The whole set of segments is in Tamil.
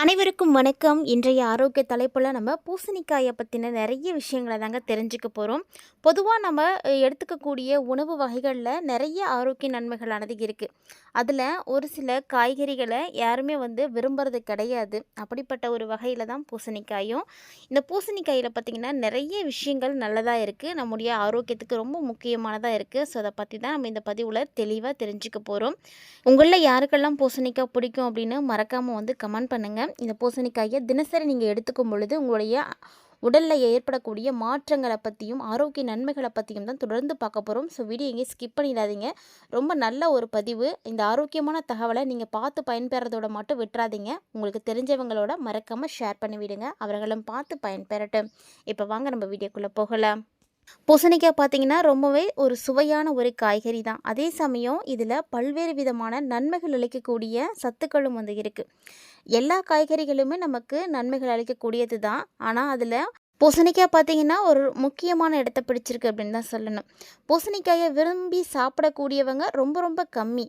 அனைவருக்கும் வணக்கம். இன்றைய ஆரோக்கிய தலைப்பில் நம்ம பூசணிக்காயை பற்றின நிறைய விஷயங்களை தாங்க தெரிஞ்சுக்க போகிறோம் பொதுவாக நம்ம எடுத்துக்கக்கூடிய உணவு வகைகளில் நிறைய ஆரோக்கிய நன்மைகளானது இருக்குது அதில் ஒரு சில காய்கறிகளை யாருமே வந்து விரும்புறது கிடையாது. அப்படிப்பட்ட ஒரு வகையில் தான் பூசணிக்காயும். இந்த பூசணிக்காயில் பார்த்திங்கன்னா நிறைய விஷயங்கள் நல்லதாக இருக்குது நம்முடைய ஆரோக்கியத்துக்கு ரொம்ப முக்கியமானதாக இருக்குது ஸோ அதை பற்றி தான் நம்ம இந்த பதிவில் தெளிவாக தெரிஞ்சுக்க போகிறோம் உங்களில் யாருக்கெல்லாம் பூசணிக்காய் பிடிக்கும் அப்படின்னு மறக்காமல் வந்து கமெண்ட் பண்ணுங்கள் இந்த பூசணிக்காயை தினசரி நீங்கள் எடுத்துக்கும் பொழுது உங்களுடைய உடலில் ஏற்படக்கூடிய மாற்றங்களை பற்றியும் ஆரோக்கிய நன்மைகளை பற்றியும் தான் தொடர்ந்து பார்க்க போகிறோம் ஸோ வீடியோ எங்கேயும் ஸ்கிப் பண்ணிடாதீங்க. ரொம்ப நல்ல ஒரு பதிவு. இந்த ஆரோக்கியமான தகவலை நீங்கள் பார்த்து பயன்பெறதோட மட்டும் விட்டுறாதீங்க. உங்களுக்கு தெரிஞ்சவங்களோட மறக்காமல் ஷேர் பண்ணி விடுங்க அவர்களும் பார்த்து பயன்பெறட்டும். இப்போ வாங்க நம்ம வீடியோக்குள்ளே போகலாம். பூசணிக்காய் பார்த்தீங்கன்னா ரொம்பவே ஒரு சுவையான ஒரு காய்கறி தான். அதே சமயம் இதில் பல்வேறு விதமான நன்மைகள் அளிக்கக்கூடிய சத்துக்களும் வந்து இருக்குது எல்லா காய்கறிகளுமே நமக்கு நன்மைகள் அளிக்கக்கூடியது தான். ஆனால் அதில் பூசணிக்காய் பார்த்திங்கன்னா ஒரு முக்கியமான இடத்த பிடிச்சிருக்கு அப்படின்னு தான் சொல்லணும். பூசணிக்காயை விரும்பி சாப்பிடக்கூடியவங்க ரொம்ப ரொம்ப கம்மி.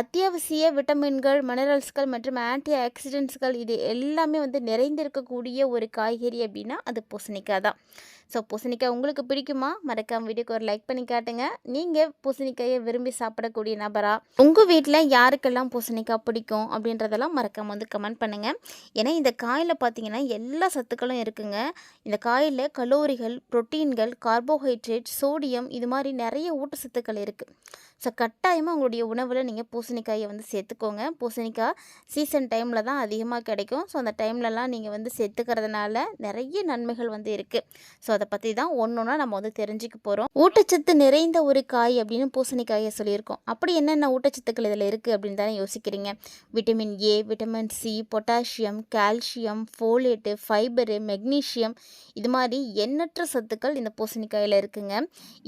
அத்தியாவசிய விட்டமின்கள் மினரல்ஸ்கள் மற்றும் ஆன்டி ஆக்சிடென்ட்ஸ்கள் இது எல்லாமே வந்து நிறைந்திருக்கக்கூடிய ஒரு காய்கறி அப்படின்னா அது பூசணிக்காய் தான். ஸோ பூசணிக்காய் உங்களுக்கு பிடிக்குமா? மறக்காமல் வீடியோக்கு ஒரு லைக் பண்ணி காட்டுங்க. நீங்கள் பூசணிக்காயை விரும்பி சாப்பிடக்கூடிய நபரா? உங்கள் வீட்டில் யாருக்கெல்லாம் பூசணிக்காய் பிடிக்கும் அப்படின்றதெல்லாம் மறக்காமல் வந்து கமெண்ட் பண்ணுங்கள் ஏன்னா இந்த காயில் பார்த்தீங்கன்னா எல்லா சத்துக்களும் இருக்குங்க. இந்த காயில் கலோரிகள் புரோட்டீன்கள் கார்போஹைட்ரேட் சோடியம் இது மாதிரி நிறைய ஊட்டச்சத்துக்கள் இருக்குது ஸோ கட்டாயமாக உங்களுடைய உணவில் நீங்கள் பூசணிக்காயை வந்து சேர்த்துக்கோங்க. பூசணிக்காய் சீசன் டைமில் தான் அதிகமாக கிடைக்கும். ஸோ அந்த டைம்லலாம் நீங்கள் வந்து சேர்த்துக்கிறதுனால நிறைய நன்மைகள் வந்து இருக்குது ஸோ அதை பற்றி தான் ஒன்று ஒன்றா நம்ம வந்து தெரிஞ்சுக்க போகிறோம் ஊட்டச்சத்து நிறைந்த ஒரு காய் அப்படின்னு பூசணிக்காயை சொல்லியிருக்கோம். அப்படி என்னென்ன ஊட்டச்சத்துக்கள் இதில் இருக்குது அப்படின்னு தானே யோசிக்கிறீங்க? Vitamin A vitamin C potassium calcium folate fibre magnesium இது மாதிரி எண்ணற்ற சத்துக்கள் இந்த பூசணிக்காயில் இருக்குங்க.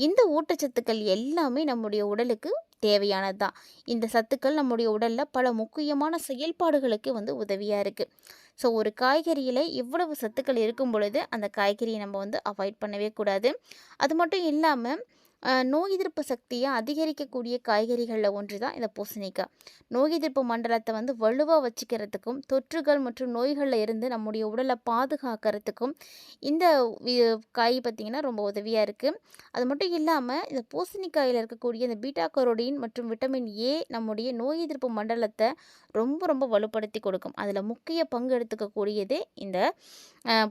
இந்த ஊட்டச்சத்துக்கள் எல்லாமே நம்முடைய உடலுக்கு தேவையானது தான் இந்த சத்துக்கள் நம்முடைய உடலில் பல முக்கியமான செயல்பாடுகளுக்கு வந்து உதவியாக இருக்குது ஸோ ஒரு காய்கறியில் இவ்வளவு சத்துக்கள் இருக்கும் பொழுது அந்த காய்கறியை நம்ம வந்து அவாய்ட் பண்ணவே கூடாது. அது மட்டும் இல்லாமல் நோய் எதிர்ப்பு சக்தியை அதிகரிக்கக்கூடிய காய்கறிகளில் ஒன்று தான் இந்த பூசணிக்காய். நோய் எதிர்ப்பு மண்டலத்தை வந்து வலுவாக வச்சுக்கிறதுக்கும் தொற்றுகள் மற்றும் நோய்களில் இருந்து நம்முடைய உடலை பாதுகாக்கிறதுக்கும் இந்த காய் பார்த்திங்கன்னா ரொம்ப உதவியாக இருக்குது அது மட்டும் இல்லாமல் இந்த பூசணிக்காயில் இருக்கக்கூடிய இந்த பீட்டா கரோடின் மற்றும் விட்டமின் ஏ நம்முடைய நோய் எதிர்ப்பு மண்டலத்தை ரொம்ப ரொம்ப வலுப்படுத்தி கொடுக்கும். அதில் முக்கிய பங்கு எடுத்துக்கக்கூடியதே இந்த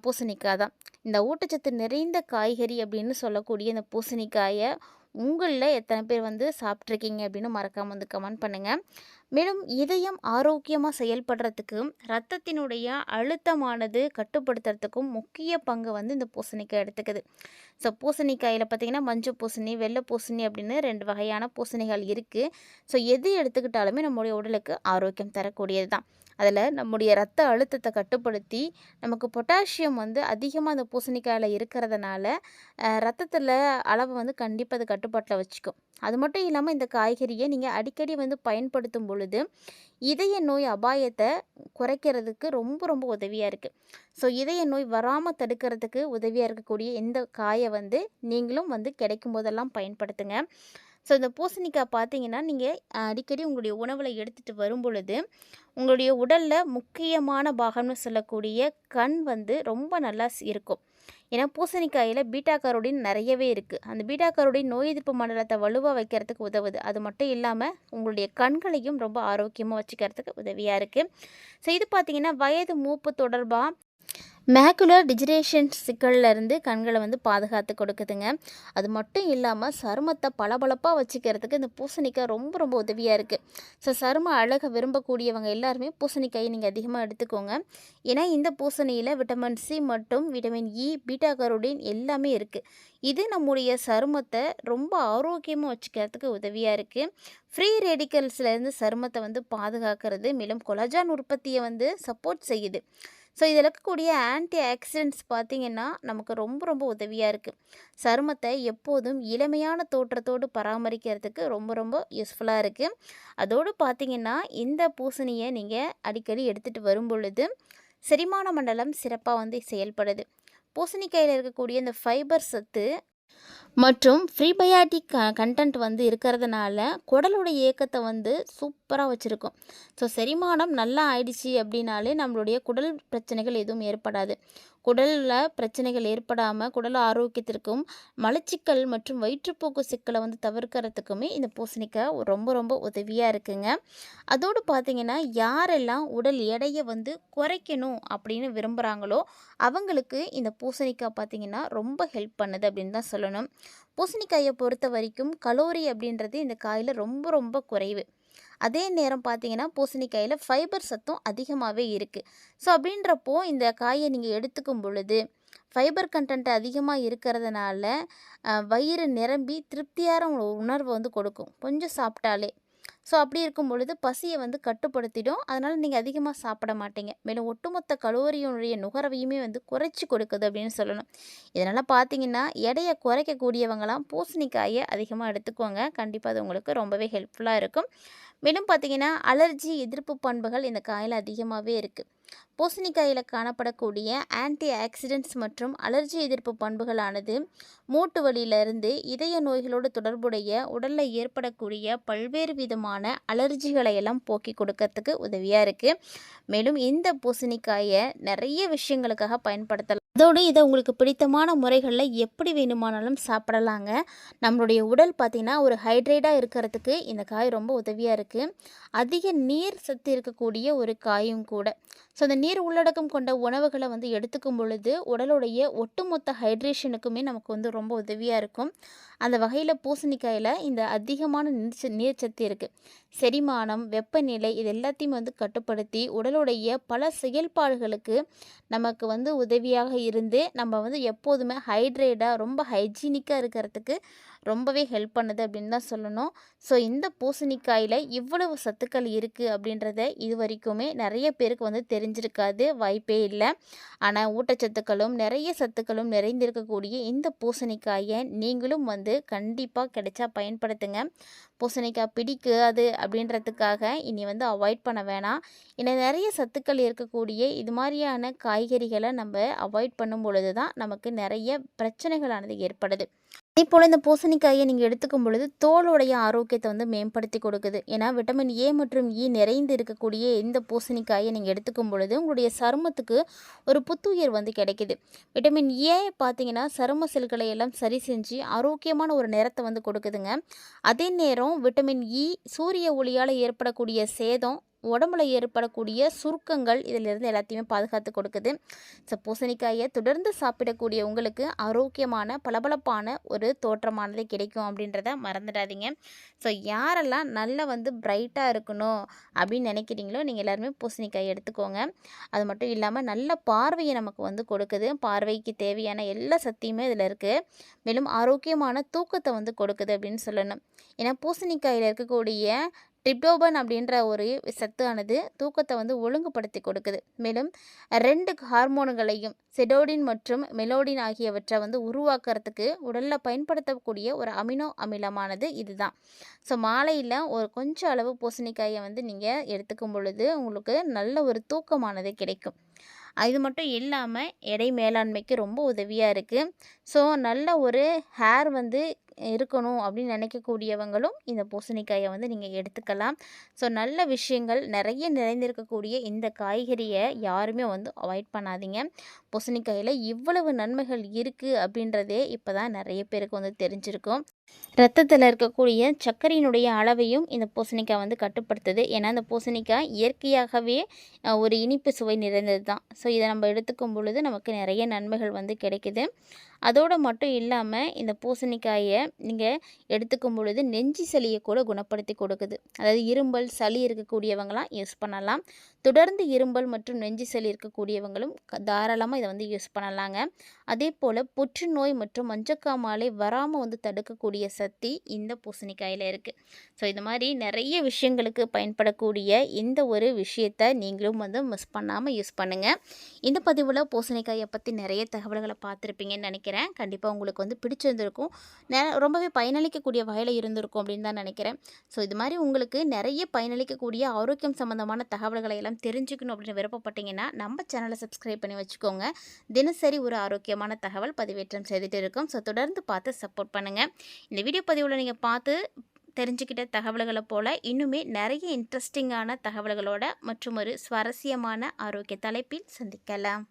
பூசணிக்காய் தான். இந்த ஊட்டச்சத்து நிறைந்த காய்கறி அப்படின்னு சொல்லக்கூடிய இந்த பூசணிக்காயை உங்களில் எத்தனை பேர் வந்து சாப்பிட்ருக்கீங்க அப்படின்னு மறக்காமல் வந்து கமெண்ட் பண்ணுங்கள் மேலும் இதயம் ஆரோக்கியமாக செயல்படுறதுக்கு ரத்தத்தினுடைய அழுத்தமானது கட்டுப்படுத்துறதுக்கும் முக்கிய பங்கு வந்து இந்த பூசணிக்காய் எடுத்துக்குது. ஸோ பூசணிக்காயில் பார்த்திங்கன்னா மஞ்சள் பூசணி வெள்ளை பூசணி அப்படின்னு ரெண்டு வகையான பூசணிகள் இருக்குது ஸோ எது எடுத்துக்கிட்டாலுமே நம்முடைய உடலுக்கு ஆரோக்கியம் தரக்கூடியது தான். அதில் நம்முடைய ரத்த அழுத்தத்தை கட்டுப்படுத்தி நமக்கு பொட்டாசியம் வந்து அதிகமாக அந்த பூசணிக்காயில் இருக்கிறதுனால ரத்தத்தில் அளவை வந்து கண்டிப்பாக அது கட்டுப்பாட்டில் வச்சுக்கும். அது மட்டும் இல்லாமல் இந்த காய்கறியை நீங்கள் அடிக்கடி வந்து பயன்படுத்தும் பொழுது இதய நோய் அபாயத்தை குறைக்கிறதுக்கு ரொம்ப ரொம்ப உதவியாக இருக்குது ஸோ இதய நோய் வராமல் தடுக்கிறதுக்கு உதவியாக இருக்கக்கூடிய இந்த காயை வந்து நீங்களும் வந்து கிடைக்கும் போதெல்லாம் பயன்படுத்துங்க. ஸோ இந்த பூசணிக்காய் பார்த்தீங்கன்னா நீங்கள் அடிக்கடி உங்களுடைய உணவில் எடுத்துகிட்டு வரும் பொழுது உங்களுடைய உடலில் முக்கியமான பாகம்னு சொல்லக்கூடிய கண் வந்து ரொம்ப நல்லா இருக்கும். ஏன்னா பூசணிக்காயில் பீட்டா கரோடின் நிறையவே இருக்குது அந்த பீட்டா கரோடின் நோய் எதிர்ப்பு மண்டலத்தை வலுவாக வைக்கிறதுக்கு உதவுது. அது மட்டும் இல்லாமல் உங்களுடைய கண்களையும் ரொம்ப ஆரோக்கியமாக வச்சுக்கிறதுக்கு உதவியாக இருக்குது ஸோ இது பார்த்திங்கன்னா வயது மூப்பு தொடர்பாக மேக்குலர் டிஜிரேஷன் சிக்கல்லேருந்து கண்களை வந்து பாதுகாத்து கொடுக்குதுங்க. அது மட்டும் இல்லாமல் சருமத்தை பளபளப்பாக வச்சுக்கிறதுக்கு இந்த பூசணிக்காய் ரொம்ப ரொம்ப உதவியாக இருக்குது ஸோ சரும அழகை விரும்பக்கூடியவங்க எல்லாருமே பூசணிக்காயை நீங்கள் அதிகமாக எடுத்துக்கோங்க. ஏன்னா இந்த பூசணியில் விட்டமின் சி மற்றும் விட்டமின் இ பீட்டா கரோடின் எல்லாமே இருக்குது இது நம்முடைய சருமத்தை ரொம்ப ஆரோக்கியமாக வச்சுக்கிறதுக்கு உதவியாக இருக்குது ஃப்ரீ ரேடிக்கல்ஸ்லேருந்து சருமத்தை வந்து பாதுகாக்கிறது மேலும் கொலஜான் உற்பத்தியை வந்து சப்போர்ட் செய்யுது. ஸோ இதில் இருக்கக்கூடிய ஆன்டி ஆக்சிடென்ட்ஸ் பார்த்திங்கன்னா நமக்கு ரொம்ப ரொம்ப உதவியாக இருக்குது சருமத்தை எப்போதும் இளமையான தோற்றத்தோடு பராமரிக்கிறதுக்கு ரொம்ப ரொம்ப யூஸ்ஃபுல்லாக இருக்குது அதோடு பார்த்திங்கன்னா இந்த பூசணியை நீங்கள் அடிக்கடி எடுத்துகிட்டு வரும் பொழுது செரிமான மண்டலம் சிறப்பாக வந்து செயல்படுது. பூசணிக்காயில் இருக்கக்கூடிய இந்த ஃபைபர் சத்து மற்றும் ஃப்ரீபயாட்டிக் க கண்டென்ட் வந்து இருக்கிறதுனால குடலுடைய இயக்கத்தை வந்து சூப்பராக வச்சுருக்கும். ஸோ செரிமானம் நல்லா ஆயிடுச்சு அப்படின்னாலே நம்மளுடைய குடல் பிரச்சனைகள் எதுவும் ஏற்படாது. குடலில் பிரச்சனைகள் ஏற்படாமல் குடல் ஆரோக்கியத்திற்கும் மலச்சிக்கல் மற்றும் வயிற்றுப்போக்கு சிக்கலை வந்து தவிர்க்கிறதுக்குமே இந்த பூசணிக்காய் ரொம்ப ரொம்ப உதவியாக இருக்குங்க. அதோடு பார்த்திங்கன்னா யாரெல்லாம் உடல் எடையை வந்து குறைக்கணும் அப்படின்னு விரும்புகிறாங்களோ அவங்களுக்கு இந்த பூசணிக்காய் பார்த்தீங்கன்னா ரொம்ப ஹெல்ப் பண்ணுது அப்படின்னு தான் சொல்லணும். பூசணிக்காயை பொறுத்த வரைக்கும் கலோரி அப்படின்றது இந்த காயில் ரொம்ப ரொம்ப குறைவு. அதே நேரம் பார்த்தீங்கன்னா பூசணிக்காயில் ஃபைபர் சத்தும் அதிகமாகவே இருக்குது ஸோ அப்படின்றப்போ இந்த காயை நீங்கள் எடுத்துக்கும் பொழுது ஃபைபர் கண்டென்ட் அதிகமாக இருக்கிறதுனால வயிறு நிரம்பி திருப்தியான உணர்வை வந்து கொடுக்கும். கொஞ்சம் சாப்பிட்டாலே. ஸோ அப்படி இருக்கும் பொழுது பசியை வந்து கட்டுப்படுத்திடும். அதனால் நீங்கள் அதிகமாக சாப்பிட மாட்டீங்க. மேலும் ஒட்டுமொத்த கலோரியினுடைய நுகர்வையுமே வந்து குறைச்சி கொடுக்குது அப்படின்னு சொல்லணும். இதனால் பார்த்தீங்கன்னா எடையை குறைக்கக்கூடியவங்களாம் பூசணிக்காயை அதிகமாக எடுத்துக்கோங்க. கண்டிப்பாக அது உங்களுக்கு ரொம்பவே ஹெல்ப்ஃபுல்லாக இருக்கும். மேலும் பார்த்தீங்கன்னா அலர்ஜி எதிர்ப்பு பண்புகள் இந்த காயில் அதிகமாகவே இருக்குது பூசணிக்காயில் காணப்படக்கூடிய ஆன்டி ஆக்சிடென்ட்ஸ் மற்றும் அலர்ஜி எதிர்ப்பு பண்புகளானது மூட்டு வலியிலிருந்து இதய நோய்களோடு தொடர்புடைய உடலில் ஏற்படக்கூடிய பல்வேறு விதமான அலர்ஜிகளை எல்லாம் போக்கி கொடுக்கறதுக்கு உதவியாக இருக்குது மேலும் இந்த பூசணிக்காயை நிறைய விஷயங்களுக்காக பயன்படுத்தலாம். அதோடு இதை உங்களுக்கு பிடித்தமான முறைகளில் எப்படி வேணுமானாலும் சாப்பிடலாங்க. நம்மளுடைய உடல் பார்த்திங்கன்னா ஒரு ஹைட்ரேட்டாக இருக்கிறதுக்கு இந்த காய் ரொம்ப உதவியாக இருக்குது அதிக நீர் சத்து இருக்கக்கூடிய ஒரு காயும் கூட. ஸோ அந்த நீர் உள்ளடக்கம் கொண்ட உணவுகளை வந்து எடுத்துக்கும் பொழுது உடலுடைய ஒட்டுமொத்த ஹைட்ரேஷனுக்குமே நமக்கு வந்து ரொம்ப உதவியாக இருக்கும். அந்த வகையில் பூசணிக்காயில் இந்த அதிகமான நீர்ச்ச நீர்ச்சத்து இருக்குது செரிமானம் வெப்பநிலை இது எல்லாத்தையும் வந்து கட்டுப்படுத்தி உடலுடைய பல செயல்பாடுகளுக்கு நமக்கு வந்து உதவியாக இருந்து நம்ம வந்து எப்போதுமே ஹைட்ரேட்டாக ரொம்ப ஹைஜீனிக்காக இருக்கிறதுக்கு ரொம்பவே ஹெல்ப் பண்ணுது அப்படின்னு தான் சொல்லணும். ஸோ இந்த பூசணிக்காயில் இவ்வளவு சத்துக்கள் இருக்குது அப்படின்றத இது வரைக்குமே நிறைய பேருக்கு வந்து தெரிஞ்சிருக்காது வாய்ப்பே இல்லை. ஆனால் ஊட்டச்சத்துக்களும் நிறைய சத்துக்களும் நிறைந்திருக்கக்கூடிய இந்த பூசணிக்காயை நீங்களும் வந்து கண்டிப்பாக கிடைச்சா பயன்படுத்துங்க. பூசணிக்காய் பிடிக்காது அப்படின்றதுக்காக இனி வந்து அவாய்ட் பண்ண வேணாம். இன்னும் நிறைய சத்துக்கள் இருக்கக்கூடிய இது மாதிரியான காய்கறிகளை நம்ம அவாய்ட் பண்ணும் பொழுது தான் நமக்கு நிறைய பிரச்சனைகளானது ஏற்படுது. அதே போல் இந்த பூசணிக்காயை நீங்கள் எடுத்துக்கும் பொழுது தோலுடைய ஆரோக்கியத்தை வந்து மேம்படுத்தி கொடுக்குது. ஏன்னா விட்டமின் ஏ மற்றும் இ நிறைந்து இருக்கக்கூடிய இந்த பூசணிக்காயை நீங்கள் எடுத்துக்கும் பொழுது உங்களுடைய சருமத்துக்கு ஒரு புத்துயிர் வந்து கிடைக்குது. விட்டமின் ஏ பார்த்தீங்கன்னா சரும செல்களை எல்லாம் சரி செஞ்சு ஆரோக்கியமான ஒரு நிறத்தை வந்து கொடுக்குதுங்க. அதே நேரம் விட்டமின் இ சூரிய ஒளியால் ஏற்படக்கூடிய சேதம் உடம்புல ஏற்படக்கூடிய சுருக்கங்கள் இதிலிருந்து எல்லாத்தையுமே பாதுகாத்து கொடுக்குது. ஸோ பூசணிக்காயை தொடர்ந்து சாப்பிடக்கூடிய உங்களுக்கு ஆரோக்கியமான பளபளப்பான ஒரு தோற்றமானது கிடைக்கும் அப்படின்றத மறந்துடாதீங்க. ஸோ யாரெல்லாம் நல்லா வந்து பிரைட்டாக இருக்கணும் அப்படின்னு நினைக்கிறீங்களோ நீங்கள் எல்லாருமே பூசணிக்காய் எடுத்துக்கோங்க. அது மட்டும் இல்லாமல் நல்ல பார்வையை நமக்கு வந்து கொடுக்குது. பார்வைக்கு தேவையான எல்லா சக்தியுமே இதில் இருக்குது மேலும் ஆரோக்கியமான தூக்கத்தை வந்து கொடுக்குது அப்படின்னு சொல்லணும். ஏன்னா பூசணிக்காயில் இருக்கக்கூடிய ட்ரிப்டோபன் அப்படின்ற ஒரு சத்தானது தூக்கத்தை வந்து ஒழுங்குபடுத்தி கொடுக்குது. மேலும் ரெண்டு ஹார்மோன்களையும் செடோடின் மற்றும் மெலோடின் ஆகியவற்றை வந்து உருவாக்குறதுக்கு உடலில் பயன்படுத்தக்கூடிய ஒரு அமினோ அமிலமானது இதுதான். ஸோ மாலையில் ஒரு கொஞ்சம் அளவு பூசணிக்காயை வந்து நீங்கள் எடுத்துக்கும் பொழுது உங்களுக்கு நல்ல ஒரு தூக்கமானது கிடைக்கும். இது மட்டும் இல்லாமல் எடை மேலாண்மைக்கு ரொம்ப உதவியாக இருக்குது ஸோ நல்ல ஒரு ஹேர் வந்து இருக்கணும் அப்படின்னு நினைக்கக்கூடியவங்களும் இந்த பூசணிக்காயை வந்து நீங்கள் எடுத்துக்கலாம். ஸோ நல்ல விஷயங்கள் நிறைய நிறைந்திருக்கக்கூடிய இந்த காய்கறியை யாருமே வந்து அவாய்ட் பண்ணாதீங்க. பூசணிக்காயில் இவ்வளவு நன்மைகள் இருக்குது அப்படின்றதே இப்போ தான் நிறைய பேருக்கு வந்து தெரிஞ்சிருக்கும். ரத்தத்தில் இருக்கக்கூடிய சர்க்கரையினுடைய அளவையும் இந்த பூசணிக்காய் வந்து கட்டுப்படுத்துது. ஏன்னா இந்த பூசணிக்காய் இயற்கையாகவே ஒரு இனிப்பு சுவை நிறைந்தது தான் ஸோ இதை நம்ம எடுத்துக்கும் பொழுது நமக்கு நிறைய நன்மைகள் வந்து கிடைக்குது. அதோடு மட்டும் இல்லாமல் இந்த பூசணிக்காயை நீங்கள் எடுத்துக்கும் பொழுது நெஞ்சு சளியை கூட குணப்படுத்தி கொடுக்குது. அதாவது இரும்பல் சளி இருக்கக்கூடியவங்களாம் யூஸ் பண்ணலாம். தொடர்ந்து இரும்பல் மற்றும் நெஞ்சு சளி இருக்கக்கூடியவங்களும் க- தாராளமாக இதை வந்து யூஸ் பண்ணலாங்க. அதே போல் புற்றுநோய் மற்றும் மஞ்சக்காமாலை வராமல் வந்து தடுக்கக்கூடிய சக்தி இந்த பூசணிக்காயில் இருக்குது ஸோ இது மாதிரி நிறைய விஷயங்களுக்கு பயன்படக்கூடிய இந்த ஒரு விஷயத்தை நீங்களும் வந்து மிஸ் பண்ணாமல் யூஸ் பண்ணுங்கள் இந்த பதிவில் பூசணிக்காயை பற்றி நிறைய தகவல்களை பார்த்துருப்பீங்கன்னு நினைக்கிறேன். நினைக்கிறேன். கண்டிப்பாக உங்களுக்கு வந்து பிடிச்சிருந்திருக்கும். ரொம்பவே பயனளிக்கக்கூடிய வகையில் இருந்திருக்கும் அப்படின்னு தான் நினைக்கிறேன். ஸோ இது மாதிரி உங்களுக்கு நிறைய பயனளிக்கக்கூடிய ஆரோக்கியம் சம்மந்தமான தகவல்களை எல்லாம் தெரிஞ்சுக்கணும் அப்படின்னு விருப்பப்பட்டீங்கன்னா நம்ம சேனலை சப்ஸ்கிரைப் பண்ணி வச்சுக்கோங்க. தினசரி ஒரு ஆரோக்கியமான தகவல் பதிவேற்றம் செய்துட்டு இருக்கோம். ஸோ தொடர்ந்து பார்த்து சப்போர்ட் பண்ணுங்கள் இந்த வீடியோ பதிவில் நீங்கள் பார்த்து தெரிஞ்சுக்கிட்ட தகவல்களை போல் இன்னுமே நிறைய இன்ட்ரெஸ்டிங்கான தகவல்களோட மற்றும் ஒரு சுவாரஸ்யமான ஆரோக்கிய தலைப்பில் சந்திக்கலாம்.